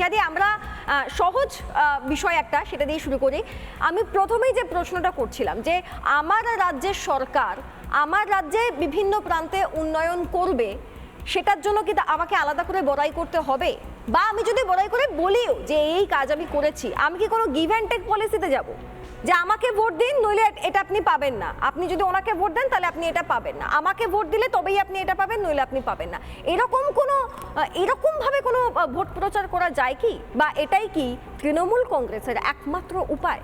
ক্যাদি আমরা সহজ বিষয় একটা সেটা দিয়ে শুরু করি। আমি প্রথমেই যে প্রশ্নটা করছিলাম যে আমার রাজ্যের সরকার আমার রাজ্যে বিভিন্ন প্রান্তে উন্নয়ন করবে, সেটার জন্য কি আমাকে আলাদা করে বড়াই করতে হবে? বা আমি যদি বড়াই করে বলিও যে এই কাজ আমি করেছি, আমি কি কোনো গিভ অ্যান্ড টেক পলিসিতে যাব? যে আমাকে ভোট দিন নইলে এটা আপনি পাবেন না। আপনি যদি ওনাকে ভোট দেন তাহলে আপনি এটা পাবেন না। আমাকে ভোট দিলে তবেই আপনি এটা পাবেন নইলে আপনি পাবেন না। এরকম কোনো আহ, এরকম ভাবে কোনো ভোট প্রচার করা যায় কি? বা এটাই কি তৃণমূল কংগ্রেসের একমাত্র উপায়?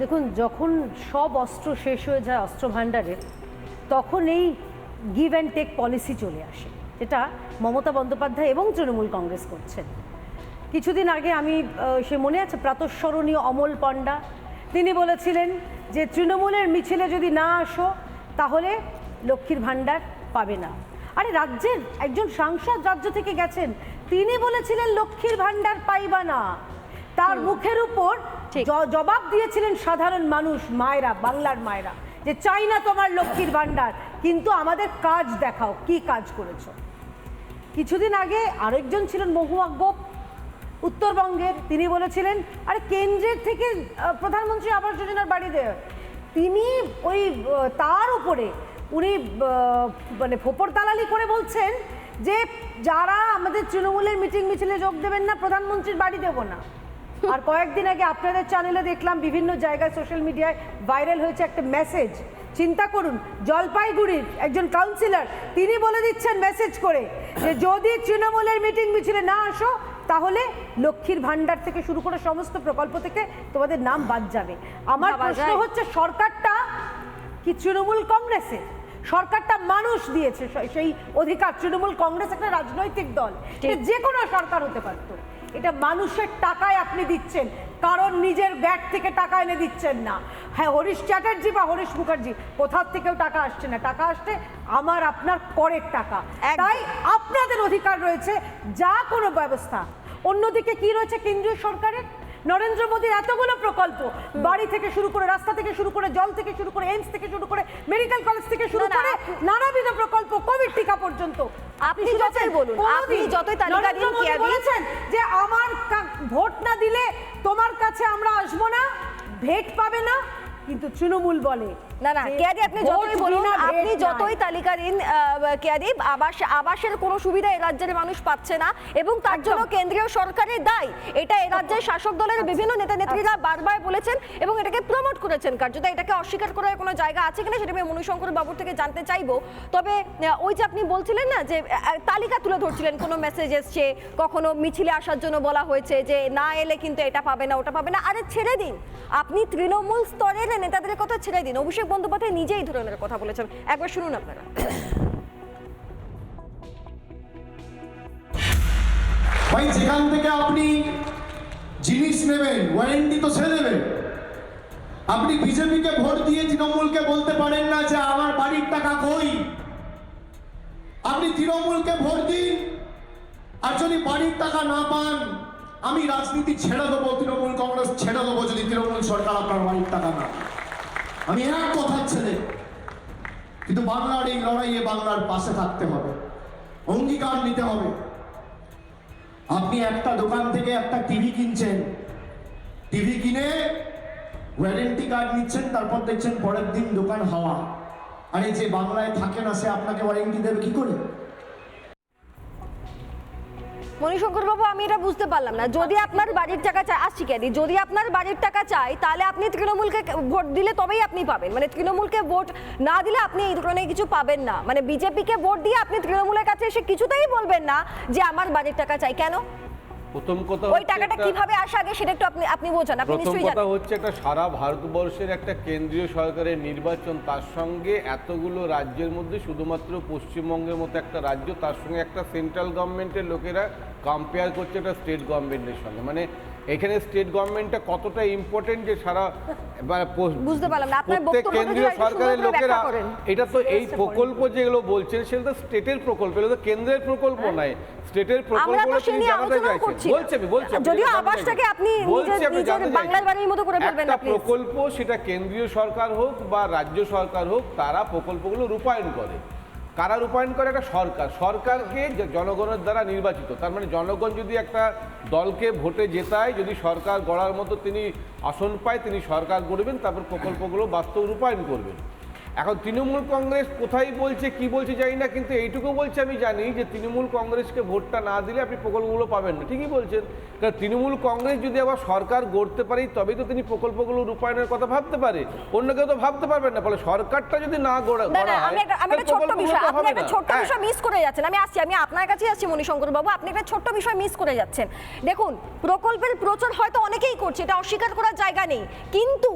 দেখুন যখন সব অস্ত্র শেষ হয়ে যায় অস্ত্র ভাণ্ডারের তখন এই গিভ অ্যান্ড টেক পলিসি চলে আসে। যেটা মমতা বন্দ্যোপাধ্যায় এবং তৃণমূল কংগ্রেস করছেন। কিছুদিন আগে আমি সে মনে আছে প্রাতঃস্মরণীয় অমল পণ্ডা তিনি বলেছিলেন যে তৃণমূলের মিছিলে যদি না আসো তাহলে লক্ষ্মীর ভাণ্ডার পাবে না। আরে রাজ্যের একজন সাংসদ রাজ্য থেকে গেছেন তিনি বলেছিলেন লক্ষ্মীর ভাণ্ডার পাইবা না। তার মুখের উপর। জবাব দিয়েছিলেন সাধারণ মানুষ মায়েরা বাংলার মায়েরা যে চাই না তোমার লক্ষ্মীর ভাণ্ডার কিন্তু আমাদের কাজ দেখাও কি কাজ করেছ। কিছুদিন আগে আরেকজন ছিলেন মহুয়া গোপ উত্তরবঙ্গের তিনি বলেছিলেন আরে কেন্দ্রের থেকে প্রধানমন্ত্রী আবাস যোজনার বাড়ি দেয় তিনি ওই তার উপরে উনি মানে ফোপর দালালি করে বলছেন যে যারা আমাদের তৃণমূলের মিটিং মিছিলে যোগ দেবেন না প্রধানমন্ত্রীর বাড়ি দেবো না। আর কয়েকদিন আগে আপনাদের চ্যানেলে দেখলাম বিভিন্ন জায়গায় সোশ্যাল মিডিয়ায় ভাইরাল হয়েছে একটা মেসেজ চিন্তা করুন জলপাইগুড়ির একজন কাউন্সিলর তিনি বলে দিচ্ছেন মেসেজ করে যে যদি তৃণমূলের মিটিং মিছিলে না আসো তাহলে লক্ষ্মীর ভাণ্ডার থেকে শুরু করে সমস্ত প্রকল্প থেকে তোমাদের নাম বাদ যাবে। আমার প্রশ্ন হচ্ছে সরকারটা কি তৃণমূল কংগ্রেসের? সরকারটা মানুষ দিয়েছে সেই- অধিকার। তৃণমূল কংগ্রেস একটা রাজনৈতিক দল। যে কোনো সরকার হতে পারত এটা মানুষের টাকায় আপনি দিচ্ছেন। কারণ নিজের ব্যাগ থেকে টাকা এনে দিচ্ছেন না। হ্যাঁ হরিশ চ্যাটার্জি বা হরিশ মুখার্জি কোথাও থেকেও টাকা আসছে না। টাকা আসছে আমার আপনার করের টাকা। তাই আপনাদের অধিকার রয়েছে। যা কোনো ব্যবস্থা। অন্যদিকে কি রয়েছে কেন্দ্রীয় সরকারের? নরেন্দ্র মোদীর এতগুলো প্রকল্প বাড়ি থেকে শুরু করে রাস্তা থেকে শুরু করে জল থেকে শুরু করে এইমস থেকে শুরু করে মেডিকেল কলেজ থেকে শুরু করে নানাবিধ প্রকল্প কোভিড টিকা পর্যন্ত। আপনি যতই বলুন, আপনি যতই তালিকা দিন, কেয়া বলেছেন যে আমার ভোট না দিলে তোমার কাছে আমরা আসব না ভেট পাবে না কিন্তু তৃণমূল বলে না না কেয়াদি আপনি যতই বলুন আপনি যতই তালিকা দিন কেয়াদি আবাস আবাসের কোনো সুবিধা এই রাজ্যের মানুষ পাচ্ছে না এবং তার জন্য কেন্দ্রীয় সরকারের দায়। এটা এই রাজ্যের শাসক দলের বিভিন্ন নেতা নেত্রীরা বারবার বলেছেন এবং এটাকে প্রমোট করেছেন। কার্যত এটাকে অস্বীকার করার কোনো জায়গা আছে কিনা সেটা আমি মনুশঙ্কর বাবুর থেকে জানতে চাইব। তবে ওই যে আপনি বলছিলেন না যে তালিকা তুলে ধরছিলেন কোনো মেসেজ এসছে কখনো মিছিলে আসার জন্য বলা হয়েছে যে না এলে কিন্তু এটা পাবে না ওটা পাবে না। আরে ছেড়ে দিন। আপনি তৃণমূল স্তরের নেতাদের কথা ছেড়ে দিন। অভিষেক বন্দ্যোপাধ্যায় নিজেই ধরনের কথা বলেছেন। একবার শুনুন আপনারা। ভাই, যেখান থেকে আপনি জিনিস নেবেন, ওয়ারেন্টি তো ছেড়ে দেবেন। আপনি বিজেপিকে ভোট দিয়ে তৃণমূলকে বলতে পারেন না যে আমার বাড়ির টাকা কই। আপনি তৃণমূলকে ভোট দিন, আর যদি বাড়ির টাকা না পান, আমি রাজনীতি ছেড়ে দেবো, তৃণমূল কংগ্রেস ছেড়ে দেবো, যদি তৃণমূল সরকার আপনার বাড়ির টাকা না। আমি এক কথার ছেলে। কিন্তু বাংলার এই লড়াইয়ে বাংলার পাশে থাকতে হবে। অঙ্গীকার নিতে হবে। আপনি একটা দোকান থেকে একটা টিভি কিনছেন। টিভি কিনে ওয়ারেন্টি কার্ড নিচ্ছেন, তারপর দেখছেন পরের দিন দোকান হাওয়া। আরে যে বাংলায় থাকে না, সে আপনাকে ওয়ারেন্টি দেবে কি করে? মণিশঙ্কর বাবু, আমি এটা বুঝতে পারলাম না। যদি আপনার বাড়ির টাকা চাই, আসছি কেন যদি আপনার বাড়ির টাকা চাই, তাহলে আপনি তৃণমূলকে ভোট দিলে তবেই আপনি পাবেন। মানে তৃণমূলকে ভোট না দিলে আপনি এই ধরনের কিছু পাবেন না। মানে বিজেপিকে ভোট দিয়ে আপনি তৃণমূলের কাছে এসে কিছুতেই বলবেন না যে আমার বাড়ির টাকা চাই। কেন? প্রথম কথা ওই টাকাটা কীভাবে আসে আগে সেটা একটু আপনি আপনি বোঝান আপনি প্রথম নিশ্চয়ই কথা জানেন। হচ্ছে একটা সারা ভারতবর্ষের একটা কেন্দ্রীয় সরকারের নির্বাচন তার সঙ্গে এতগুলো রাজ্যের মধ্যে শুধুমাত্র পশ্চিমবঙ্গের মতো একটা রাজ্য তার সঙ্গে একটা সেন্ট্রাল গভর্নমেন্টের লোকেরা কম্পেয়ার করছে একটা স্টেট গভর্নমেন্টের সঙ্গে। মানে এখানে স্টেট গভর্নমেন্টটা কতটা ইম্পর্টেন্ট যে সারা মানে বুঝতে পারলাম না। আপনার প্রত্যেক কেন্দ্রীয় সরকারের লোকেরা এটা তো এই প্রকল্প যেগুলো বলছেন সেটা তো স্টেটের প্রকল্প এটা তো কেন্দ্রের প্রকল্প নয়। স্টেটের প্রকল্প প্রকল্পগুলো তিনি নিয়ে জানাতে চাইছেন বলছি আমি বলছি যদিও আবাসটাকে আপনি নিজের- নিজের। বাংলার বাড়ির মতো করে বলবেন না, একটা প্রকল্প সেটা কেন্দ্রীয় সরকার হোক বা রাজ্য সরকার হোক তারা প্রকল্পগুলো রূপায়ণ করে। কারা রূপায়ণ করে? একটা সরকার। সরকারকে জনগণের দ্বারা নির্বাচিত। তার মানে জনগণ যদি একটা দলকে ভোটে জেতায়, যদি সরকার গড়ার মতো তিনি আসন পায়, তিনি সরকার গড়বেন, তারপর প্রকল্পগুলো বাস্তব রূপায়ণ করবেন। এখন তৃণমূল কংগ্রেস কোথায় বলছে কি বলছে জানি না কিন্তু এইটুকু বলছে আমি জানি যে তৃণমূল কংগ্রেসকে ভোটটা না দিলে আপনি প্রকল্পগুলো পাবেন না। ঠিকই বলছেন। কারণ তৃণমূল কংগ্রেস যদি আবার সরকার গড়তে পারে তবেই তো তিনি প্রকল্পগুলো রূপায়ণের কথা ভাবতে পারে। অন্য কেউ তো ভাবতে পারবেন না ফলে সরকারটা যদি না গড়া আমি একটা ছোট্ট বিষয় আপনি একটা ছোট্ট হ্যাঁ। বিষয় মিস করে যাচ্ছেন। আমি আসছি আমি আপনার কাছেই আসছি মণিশঙ্কর বাবু। আপনি একটা ছোট্ট বিষয় মিস করে যাচ্ছেন। দেখুন প্রকল্পের প্রচার হয়তো অনেকেই করছে এটা অস্বীকার করার জায়গা নেই। কিন্তু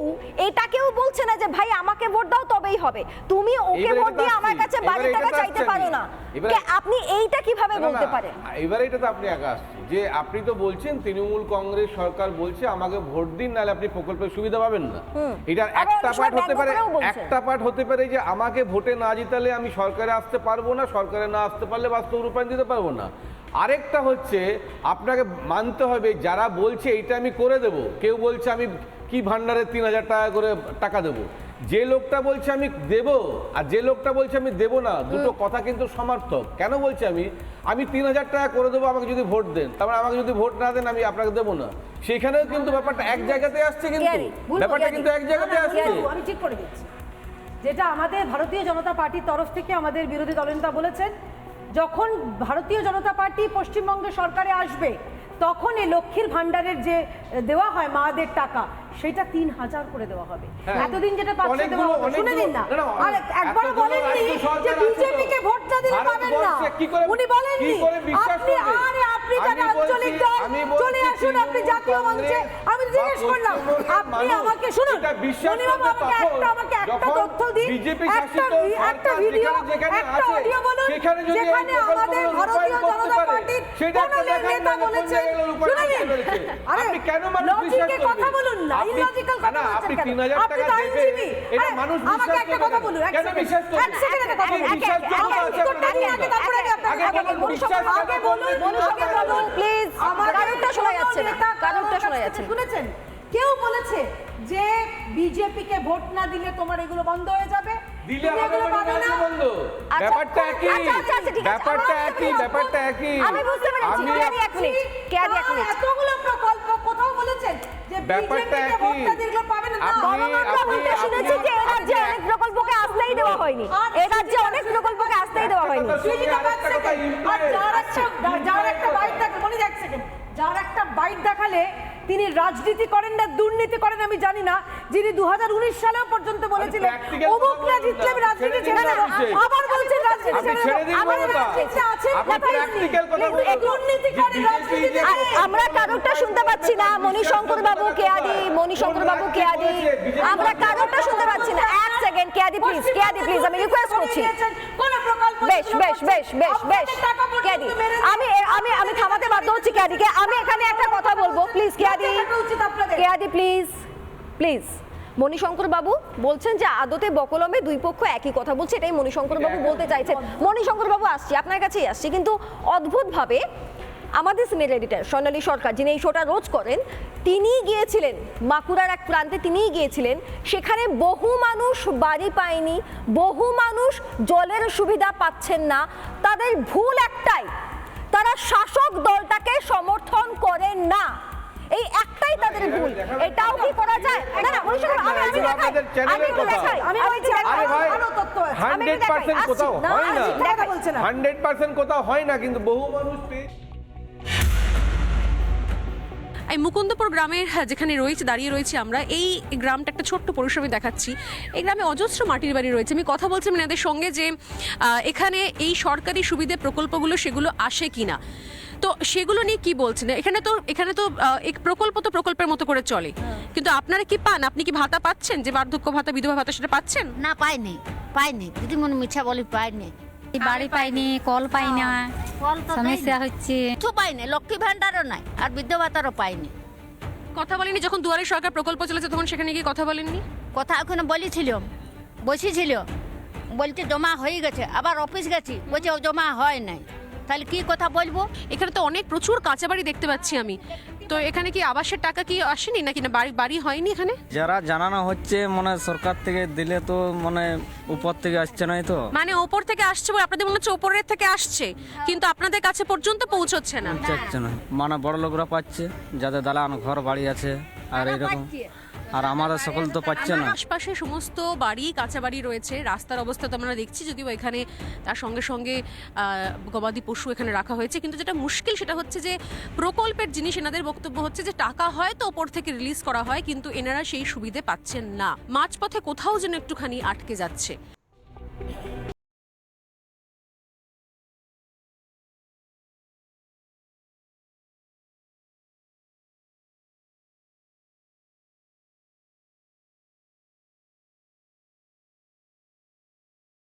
এটাকেও বলছে না যে ভাই আমাকে ভোট দাও তবেই হবে। তুমি ওকে ভোট এটা দিয়ে আমার কাছে বাড়ি টাকা চাইতে পারো না। আপনি এইটা কীভাবে বলতে পারেন? এবারে এটা তো আপনি একা যে আপনি তো বলছেন তৃণমূল কংগ্রেস সরকার বলছে আমাকে ভোট দিন নাহলে আপনি প্রকল্পের সুবিধা পাবেন না। এটার একটা পার্ট হতে পারে একটা পার্ট হতে পারে যে আমাকে ভোটে না জিতালে আমি সরকারে আসতে পারব না সরকারে না আসতে পারলে বাস্তব রূপায়ণ দিতে পারব না। আরেকটা হচ্ছে আপনাকে মানতে হবে যারা বলছে এইটা আমি করে দেব। কেউ বলছে আমি কি ভান্ডারে তিন হাজার টাকা করে টাকা দেবো। যে লোকটা বলছে আমি দেব আর যে লোকটা বলছে আমি দেব না দুটো কথা কিন্তু সমার্থক। কেন বলছি আমি? আমি তিন হাজার টাকা করে দেবো আমাকে যদি ভোট দেন। তারপরে আমাকে যদি ভোট না দেন আমি আপনাকে দেবো না। সেখানেও কিন্তু ব্যাপারটা এক জায়গাতে আসছে কিন্তু। ব্যাপারটা কিন্তু এক জায়গাতে আসছে। আমি ঠিক করে দিচ্ছি। যেটা আমাদের ভারতীয় জনতা পার্টির তরফ থেকে আমাদের বিরোধী দলনেতা বলেছেন যখন ভারতীয় জনতা পার্টি পশ্চিমবঙ্গে সরকারে আসবে তখন এই লক্ষ্মীর ভান্ডারের যে দেওয়া হয় মাদের টাকা সেটা তিন হাজার করে দেওয়া হবে। হ্যাঁ। এতদিন যেটা পাচ্ছে দেওয়া হতো শুনে নিন না। আর একবারও বলেননি যে বিজেপি কে ভোট না দিলে পাবেন না। উনি বলেননি। আপনি? আরে আপনি যারা আঞ্চলিক দল চলে আসুন আপনি জাতীয় মঞ্চে। আমি জিজ্ঞেস করলাম আপনি আমাকে শুনুন। উনি আমাকে একটা আমাকে একটা তথ্য দিন। একটা একটা ভিডিও একটা অডিও বলুন সেখানে যেখানে আমাদের ভারতীয় জনতা কোন নেতা না যে কোন বলেছে? জায়গায় রূপায়ণ শুনে নিন। আরে কেন লজিকে কথা বলুন না ইলজিক্যাল কথা বলছেন কেন? আপনি তো আইনজীবী। আরে, আমাকে একটা কথা বলুন এক সেকেন্ড। এক সেকেন্ড একটা কথা বলুন। বিশ্বাস উত্তরটা পারছেন আগে তারপরে আমি আপনাকে- আগে আগে বলুন, বলুন, আগে বলুন, করবেন? বলুন, প্লিজ আমার কারোরটা শোনা যাচ্ছে না কারোর শোনা যাচ্ছে শুনেছেন? কেউ বলেছে যে বিজেপি কে ভোট না দিলে তোমার এগুলো বন্ধ হয়ে যাবে? দিলে এগুলো পাবে না? আচ্ছা, ব্যাপারটা একই। আচ্ছা, আচ্ছা, ব্যাপারটা একই ব্যাপারটা একই। আমি বুঝতে পেরেছি। আমি কেয়ারি এক মিনিট কেয়ারি এক মিনিট এতগুলো প্রকল্প কোথাও বলেছেন যে। দিলে পাবে না। বলতে শুনেছি এ রাজ্যে অনেক প্রকল্পকে আসতেই দেওয়া হয়নি। এ রাজ্যে অনেক প্রকল্পকে আসতেই দেওয়া হয়নি। একটা কথা সুজিতা আরেকটা পাঁচ কথা সেকেন্ড। imply- আর যার একটা যার একটা দেখালে যার বাইট দেখালে তিনি রাজনীতি করেন না দুর্নীতি করেন আমি জানি না যিনি দু হাজার উনিশ সালেও পর্যন্ত বলেছিলেন অমুক না। জিতলে আমি রাজনীতি ছেড়ে দেবো। আবার বলছেন আমার মমতা। রাজনীতি আছে। আপনি কথাই নেই। practical কথা কিন্তু এই বলুন। দুর্নীতি যে করে BJP রাজনীতি যে- করে। আমরা কারোরটা শুনতে পাচ্ছি না মণিশঙ্কর বাবু কেয়াদি মণিশঙ্কর বাবু কেয়াদি। আমরা কারোরটা শুনতে পাচ্ছি না। এক সেকেন্ড কেয়াদি প্লিজ কেয়াদি প্লিজ আমি রিকোয়েস্ট করছি। বেশ বেশ বেশ বেশ বেশ। কেয়াদি আমি আমি আমি থামাতে বাধ্য হচ্ছি কেয়াদিকে। আমি এখানে একটা কথা বলব। প্লিজ কেয়াদি। কেয়াদি প্লিজ প্লিজ মণিশঙ্কর বাবু বলছেন যে আদতে বকলমে দুই পক্ষ একই কথা বলছে এটাই মণিশঙ্কর বাবু বলতে চাইছেন। মণিশঙ্কর বাবু আসছি আপনার কাছেই আসছি কিন্তু অদ্ভুতভাবে আমাদের সিনিয়র এডিটার স্বর্ণালী সরকার যিনি এই শোটা রোজ করেন তিনি গিয়েছিলেন মাকুড়ার এক প্রান্তে তিনিই গিয়েছিলেন সেখানে বহু মানুষ বাড়ি পায়নি বহু মানুষ জলের সুবিধা পাচ্ছেন না তাদের ভুল একটাই তারা শাসক দলটাকে সমর্থন করেন না। এই একটাই তাদের ভুল এটাও কি করা যায় না না মনীষা আমি আমি দেখাই আমি একটু দেখাই আমি বলছি, আরে ভাই আরও তথ্য আছে। আমি হান্ড্রেড একটু দেখাই, পার্সেন্ট আসছি। কোথাও হয় না আসছি, কথা দেখাই। বলছে না। হান্ড্রেড পার্সেন্ট কোথাও হয় না কিন্তু বহু মানুষ এই মুকুন্দপুর গ্রামের হ্যাঁ, যেখানে রয়েছে দাঁড়িয়ে রয়েছে আমরা এই গ্রামটা একটা ছোট্ট পরিসরে দেখাচ্ছি এই গ্রামে অজস্র মাটির বাড়ি রয়েছে আমি কথা বলছি এনাদের সঙ্গে যে এখানে এই সরকারি সুবিধে প্রকল্পগুলো সেগুলো আসে কিনা তো সেগুলো নিয়ে কি বলছেন? এখানে তো এখানে তো এক প্রকল্প তো প্রকল্পের মতো করে চলে। কিন্তু আপনারা কি পান? আপনি কি ভাতা পাচ্ছেন? যে বার্ধক্য ভাতা বিধবা ভাতা সেটা পাচ্ছেন? না পাইনি পাইনি। দিদি মনে মিছা বলি পাইনি। বাড়ি পাইনি কল পাই না তো সমস্যা হচ্ছে। কিছু পাইনি লক্ষ্মী ভান্ডারও নাই আর বিধবাতারও পাইনি। কথা বলেনি যখন দুয়ারে সরকার প্রকল্প চলেছে তখন সেখানে গিয়ে কথা বলেননি? কথা ওখানে বলেছিল বসেছিল বলছে জমা হয়ে গেছে আবার অফিস গেছি। বলছে ও জমা হয় নাই। তাহলে কি কথা বলব? এখানে তো অনেক প্রচুর কাঁচা বাড়ি দেখতে পাচ্ছি আমি। তো এখানে কি আবাসের টাকা কি আসেনি নাকি না বাড়ি বাড়ি হয়নি এখানে? যারা জানানো হচ্ছে মানে সরকার থেকে দিলে তো মানে উপর থেকে আসছে নাই তো? মানে ওপর থেকে আসছে বলে আপনাদের মনে হচ্ছে ওপরের থেকে আসছে কিন্তু আপনাদের কাছে পর্যন্ত পৌঁছচ্ছে না। চাচ্ছে না। মানে বড় লোকরা পাচ্ছে যাদের দালান ঘর বাড়ি আছে আর এরকম। আর আমরা সকল তো পাচ্ছে না। আশপাশে সমস্ত বাড়ি, কাঁচা বাড়ি রয়েছে। রাস্তার অবস্থা তো আমরা দেখছি, যদিও এখানে তার সঙ্গে সঙ্গে গবাদি পশু এখানে রাখা হয়েছে। কিন্তু যেটা মুশকিল সেটা হচ্ছে যে, প্রকল্পের জিনিস এনাদের বক্তব্য হচ্ছে যে, টাকা হয়তো ওপর থেকে রিলিজ করা হয়, কিন্তু এনারা সেই সুবিধে পাচ্ছেন না। মাঝপথে কোথাও যেন একটুখানি আটকে যাচ্ছে।